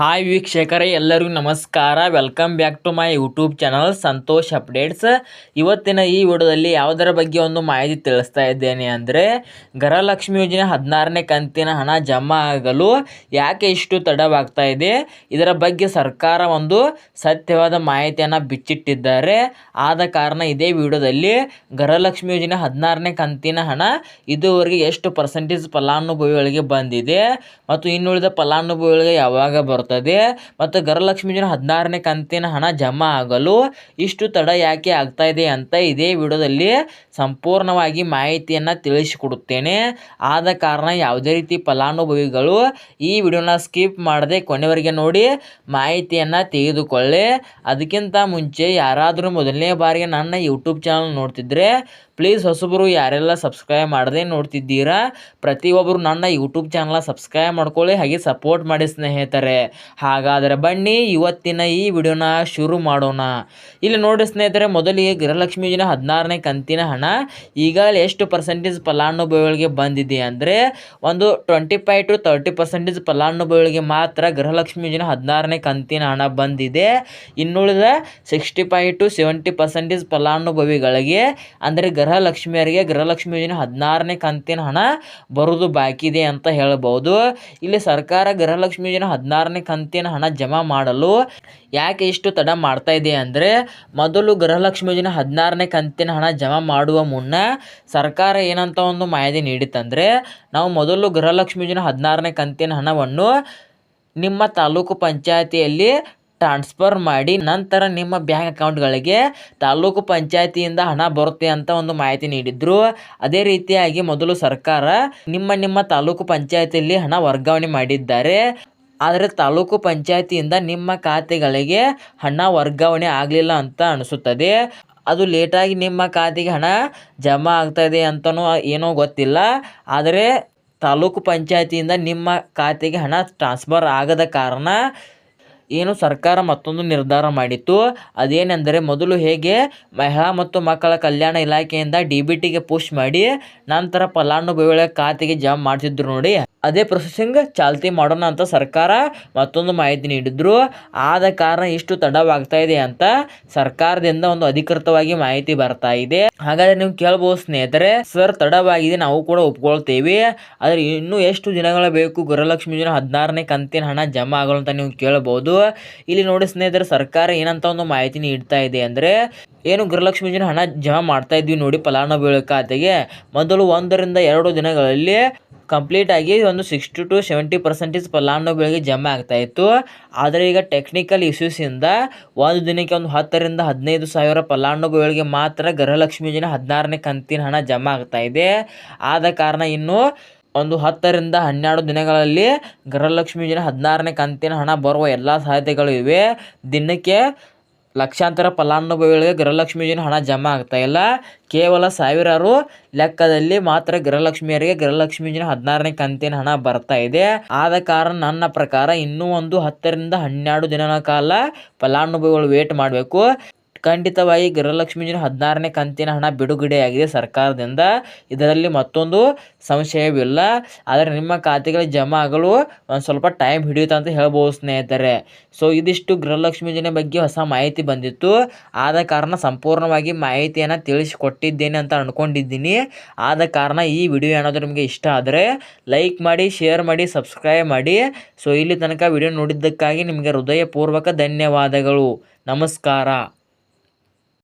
Hi ವೀಕ್ಷಕರೇ, ಎಲ್ಲರಿಗೂ ನಮಸ್ಕಾರ. Welcome back to my YouTube channel Santosh updates ಇವತ್ತಿನ ಈ ವಿಡಿಯೋದಲ್ಲಿ ಯಾವುದರ ಬಗ್ಗೆ ಒಂದು ಮಾಹಿತಿ ತಿಳಿಸ್ತಾ ಇದ್ದೇನೆ ಅಂದರೆ ಗೃಹಲಕ್ಷ್ಮಿ ಯೋಜನೆ ಹದಿನಾರನೇ ಕಂತಿನ ಹಣ ಜಮಾ ಆಗಲು ಯಾಕೆ ಇಷ್ಟು ತಡವಾಗ್ತಾ ಇದೆ? ಇದರ ಬಗ್ಗೆ ಸರ್ಕಾರ ಒಂದು ಸತ್ಯವಾದ ಮಾಹಿತಿಯನ್ನು ಬಿಚ್ಚಿಟ್ಟಿದ್ದಾರೆ. ಆದ ಕಾರಣ ಇದೇ ವಿಡಿಯೋದಲ್ಲಿ ಗೃಹಲಕ್ಷ್ಮಿ ಯೋಜನೆ ಹದಿನಾರನೇ ಕಂತಿನ ಹಣ ಇದುವರೆಗೆ ಎಷ್ಟು ಪರ್ಸೆಂಟೇಜ್ ಫಲಾನುಭವಿಗಳಿಗೆ ಬಂದಿದೆ? ಮತ್ತು ಇನ್ನುಳಿದ ಫಲಾನುಭವಿಗಳಿಗೆ ಯಾವಾಗ ಬರ್ತದೆ ಮತ್ತು ಗೃಹಲಕ್ಷ್ಮಿ ಯೋಜನೆ ಹದಿನಾರನೇ ಕಂತಿನ ಹಣ ಜಮಾ ಆಗಲು ಇಷ್ಟು ತಡ ಯಾಕೆ ಆಗ್ತಾ ಇದೆ ಅಂತ ಇದೇ ವಿಡಿಯೋದಲ್ಲಿ ಸಂಪೂರ್ಣವಾಗಿ ಮಾಹಿತಿಯನ್ನು ತಿಳಿಸಿಕೊಡುತ್ತೇನೆ. ಆದ ಕಾರಣ ಯಾವುದೇ ರೀತಿ ಫಲಾನುಭವಿಗಳು ಈ ವಿಡಿಯೋನ ಸ್ಕಿಪ್ ಮಾಡದೆ ಕೊನೆವರೆಗೆ ನೋಡಿ ಮಾಹಿತಿಯನ್ನು ತೆಗೆದುಕೊಳ್ಳಿ. ಅದಕ್ಕಿಂತ ಮುಂಚೆ ಯಾರಾದರೂ ಮೊದಲನೇ ಬಾರಿಗೆ ನನ್ನ ಯೂಟ್ಯೂಬ್ ಚಾನಲ್ ನೋಡ್ತಿದ್ರೆ ಪ್ಲೀಸ್ ಹೊಸಬರು ಯಾರೆಲ್ಲ ಸಬ್ಸ್ಕ್ರೈಬ್ ಮಾಡದೆ ನೋಡ್ತಿದ್ದೀರಾ, ಪ್ರತಿಯೊಬ್ಬರು ನನ್ನ ಯೂಟ್ಯೂಬ್ ಚಾನಲ್ ಸಬ್ಸ್ಕ್ರೈಬ್ ಮಾಡ್ಕೊಳ್ಳಿ, ಹಾಗೆ ಸಪೋರ್ಟ್ ಮಾಡಿ ಸ್ನೇಹಿತರೆ. ಹಾಗಾದರೆ ಬನ್ನಿ, ಇವತ್ತಿನ ಈ ವಿಡಿಯೋನ ಶುರು ಮಾಡೋಣ. ಇಲ್ಲಿ ನೋಡಿ ಸ್ನೇಹಿತರೆ, ಮೊದಲಿಗೆ ಗೃಹಲಕ್ಷ್ಮಿ ಯೋಜನೆ ಹದಿನಾರನೇ ಕಂತಿನ ಹಣ. ಈಗಾಗಲೇ ಎಷ್ಟು ಪರ್ಸೆಂಟೇಜ್ ಫಲಾನುಭವಿಗಳಿಗೆ ಬಂದಿದೆ ಅಂದರೆ, ಒಂದು twenty five to thirty percentage ಫಲಾನುಭವಿಗಳಿಗೆ ಮಾತ್ರ ಗೃಹಲಕ್ಷ್ಮಿ ಯೋಜನೆ ಹದಿನಾರನೇ ಕಂತಿನ ಹಣ ಬಂದಿದೆ. ಇನ್ನುಳಿದ sixty five to seventy percentage ಫಲಾನುಭವಿಗಳಿಗೆ, ಅಂದರೆ ಗೃಹಲಕ್ಷ್ಮಿಯರಿಗೆ ಗೃಹಲಕ್ಷ್ಮಿ ಯೋಜನೆ ಹದಿನಾರನೇ ಕಂತಿನ ಹಣ ಬರೋದು ಬಾಕಿ ಇದೆ ಅಂತ ಹೇಳ್ಬೋದು. ಇಲ್ಲಿ ಸರ್ಕಾರ ಗೃಹಲಕ್ಷ್ಮಿ ಯೋಜನೆ ಹದಿನಾರನೇ ಕಂತಿನ ಹಣ ಜಮಾ ಮಾಡಲು ಯಾಕೆ ಇಷ್ಟು ತಡ ಮಾಡ್ತಾ ಇದೆ ಅಂದರೆ, ಮೊದಲು ಗೃಹಲಕ್ಷ್ಮಿ ಯೋಜನೆ ಹದಿನಾರನೇ ಕಂತಿನ ಹಣ ಜಮಾ ಮಾಡುವ ಮುನ್ನ ಸರ್ಕಾರ ಏನಂತ ಒಂದು ಮಾಹಿತಿ ನೀಡಿತ್ತಂದರೆ ನಾವು ಮೊದಲು ಗೃಹಲಕ್ಷ್ಮಿ ಯೋಜನೆ ಹದಿನಾರನೇ ಕಂತಿನ ಹಣವನ್ನು ನಿಮ್ಮ ತಾಲೂಕು ಪಂಚಾಯತಿಯಲ್ಲಿ ಟ್ರಾನ್ಸ್ಫರ್ ಮಾಡಿ ನಂತರ ನಿಮ್ಮ ಬ್ಯಾಂಕ್ ಅಕೌಂಟ್ಗಳಿಗೆ ತಾಲೂಕು ಪಂಚಾಯತಿಯಿಂದ ಹಣ ಬರುತ್ತೆ ಅಂತ ಒಂದು ಮಾಹಿತಿ ನೀಡಿದ್ರು. ಅದೇ ರೀತಿಯಾಗಿ ಮೊದಲು ಸರ್ಕಾರ ನಿಮ್ಮ ನಿಮ್ಮ ತಾಲೂಕು ಪಂಚಾಯತಿಯಲ್ಲಿ ಹಣ ವರ್ಗಾವಣೆ ಮಾಡಿದ್ದಾರೆ. ಆದರೆ ತಾಲೂಕು ಪಂಚಾಯತಿಯಿಂದ ನಿಮ್ಮ ಖಾತೆಗಳಿಗೆ ಹಣ ವರ್ಗಾವಣೆ ಆಗಲಿಲ್ಲ ಅಂತ ಅನಿಸುತ್ತದೆ. ಅದು ಲೇಟಾಗಿ ನಿಮ್ಮ ಖಾತೆಗೆ ಹಣ ಜಮಾ ಆಗ್ತಾಯಿದೆ ಅಂತನೂ ಏನೋ ಗೊತ್ತಿಲ್ಲ. ಆದರೆ ತಾಲೂಕು ಪಂಚಾಯತಿಯಿಂದ ನಿಮ್ಮ ಖಾತೆಗೆ ಹಣ ಟ್ರಾನ್ಸ್ಫರ್ ಆಗದ ಕಾರಣ ಏನು ಸರ್ಕಾರ ಮತ್ತೊಂದು ನಿರ್ಧಾರ ಮಾಡಿತ್ತು. ಅದೇನೆಂದರೆ ಮೊದಲು ಹೇಗೆ ಮಹಿಳಾ ಮತ್ತು ಮಕ್ಕಳ ಕಲ್ಯಾಣ ಇಲಾಖೆಯಿಂದ ಡಿ ಬಿ ಟಿಗೆ ಪುಷ್ ಮಾಡಿ ನಂತರ ಫಲಾನುಭವಿಗಳ ಖಾತೆಗೆ ಜಮಾ ಮಾಡ್ತಿದ್ರು ನೋಡಿ. ಅದೇ ಪ್ರೊಸೆಸಿಂಗ್ ಚಾಲ್ತಿ ಮಾಡೋಣ ಅಂತ ಸರ್ಕಾರ ಮತ್ತೊಂದು ಮಾಹಿತಿ ನೀಡಿದ್ರು. ಆದ ಕಾರಣ ಇಷ್ಟು ತಡವಾಗ್ತಾ ಇದೆ ಅಂತ ಸರ್ಕಾರದಿಂದ ಒಂದು ಅಧಿಕೃತವಾಗಿ ಮಾಹಿತಿ ಬರ್ತಾ ಇದೆ. ಹಾಗಾದ್ರೆ ನೀವು ಕೇಳ್ಬೋದು ಸ್ನೇಹಿತರೆ, ಸರ್ ತಡವಾಗಿದೆ, ನಾವು ಕೂಡ ಒಪ್ಕೊಳ್ತೇವೆ. ಆದರೆ ಇನ್ನೂ ಎಷ್ಟು ದಿನಗಳ ಬೇಕು? ಗೃಹಲಕ್ಷ್ಮಿ ಯೋಜನೆ ಹದಿನಾರನೇ ಕಂತಿನ ಹಣ ಜಮಾ ಆಗಲು ಅಂತ ನೀವು ಕೇಳಬಹುದು ಇಲ್ಲಿ ನೋಡಿ ಸ್ನೇಹಿತರೆ, ಸರ್ಕಾರ ಏನಂತ ಒಂದು ಮಾಹಿತಿ ನೀಡ್ತಾ ಇದೆ ಅಂದರೆ, ಏನು ಗೃಹಲಕ್ಷ್ಮಿ ಯೋಜನೆ ಹಣ ಜಮಾ ಮಾಡ್ತಾ ಇದ್ವಿ ನೋಡಿ ಫಲಾನುಭವಿಗಳ ಖಾತೆಗೆ. ಮೊದಲು ಒಂದರಿಂದ ಎರಡು ದಿನಗಳಲ್ಲಿ ಕಂಪ್ಲೀಟ್ ಆಗಿ ಒಂದು ಸಿಕ್ಸ್ಟಿ ಟು ಸೆವೆಂಟಿ ಪರ್ಸೆಂಟೇಜ್ ಫಲಾನುಭವಿಗಳಿಗೆ ಜಮೆ ಆಗ್ತಾ ಇತ್ತು. ಆದರೆ ಈಗ ಟೆಕ್ನಿಕಲ್ ಇಶ್ಯೂಸಿಂದ ಒಂದು ದಿನಕ್ಕೆ ಒಂದು ಹತ್ತರಿಂದ ಹದಿನೈದು ಸಾವಿರ ಫಲಾನುಭವಿಗಳಿಗೆ ಮಾತ್ರ ಗೃಹಲಕ್ಷ್ಮಿ ಯೋಜನೆ ಹದಿನಾರನೇ ಕಂತಿನ ಹಣ ಜಮಾ ಆಗ್ತಾ ಇದೆ. ಆದ ಕಾರಣ ಇನ್ನು ಒಂದು ಹತ್ತರಿಂದ ಹನ್ನೆರಡು ದಿನಗಳಲ್ಲಿ ಗೃಹಲಕ್ಷ್ಮಿ ಯೋಜನೆ ಹದಿನಾರನೇ ಕಂತಿನ ಹಣ ಬರುವ ಎಲ್ಲ ಸಾಧ್ಯತೆಗಳು ಇವೆ. ದಿನಕ್ಕೆ ಲಕ್ಷಾಂತರ ಫಲಾನುಭವಿಗಳಿಗೆ ಗೃಹಲಕ್ಷ್ಮಿ ಯೋಜನೆ ಹಣ ಜಮಾ ಆಗ್ತಾ ಇಲ್ಲ. ಕೇವಲ ಸಾವಿರಾರು ಲೆಕ್ಕದಲ್ಲಿ ಮಾತ್ರ ಗೃಹಲಕ್ಷ್ಮಿಯರಿಗೆ ಗೃಹಲಕ್ಷ್ಮಿ ಯೋಜನೆ ಹದಿನಾರನೇ ಕಂತಿನ ಹಣ ಬರ್ತಾ ಇದೆ. ಆದ ಕಾರಣ ನನ್ನ ಪ್ರಕಾರ ಇನ್ನೂ ಒಂದು ಹತ್ತರಿಂದ ಹನ್ನೆರಡು ದಿನಗಳ ಕಾಲ ಫಲಾನುಭವಿಗಳು ವೇಟ್ ಮಾಡಬೇಕು. ಖಂಡಿತವಾಗಿ ಗೃಹಲಕ್ಷ್ಮಿ ಹದಿನಾರನೇ ಕಂತಿನ ಹಣ ಬಿಡುಗಡೆಯಾಗಿದೆ ಸರ್ಕಾರದಿಂದ. ಇದರಲ್ಲಿ ಮತ್ತೊಂದು ಸಂಶಯವಿಲ್ಲ. ಆದರೆ ನಿಮ್ಮ ಖಾತೆಗಳಿಗೆ ಜಮಾ ಆಗಲು ಒಂದು ಸ್ವಲ್ಪ ಟೈಮ್ ಹಿಡಿಯುತ್ತೆ ಅಂತ ಹೇಳ್ಬೋದು ಸ್ನೇಹಿತರೆ. ಸೊ, ಇದಿಷ್ಟು ಗೃಹಲಕ್ಷ್ಮಿ ಯೋಜನೆ ಬಗ್ಗೆ ಹೊಸ ಮಾಹಿತಿ ಬಂದಿತ್ತು. ಆದ ಕಾರಣ ಸಂಪೂರ್ಣವಾಗಿ ಮಾಹಿತಿಯನ್ನು ತಿಳಿಸಿಕೊಟ್ಟಿದ್ದೇನೆ ಅಂತ ಅಂದ್ಕೊಂಡಿದ್ದೀನಿ ಆದ ಕಾರಣ ಈ ವಿಡಿಯೋ ಏನಾದರೂ ನಿಮಗೆ ಇಷ್ಟ ಆದರೆ ಲೈಕ್ ಮಾಡಿ, ಶೇರ್ ಮಾಡಿ, ಸಬ್ಸ್ಕ್ರೈಬ್ ಮಾಡಿ. ಸೊ, ಇಲ್ಲಿ ತನಕ ವಿಡಿಯೋ ನೋಡಿದ್ದಕ್ಕಾಗಿ ನಿಮಗೆ ಹೃದಯಪೂರ್ವಕ ಧನ್ಯವಾದಗಳು. ನಮಸ್ಕಾರ.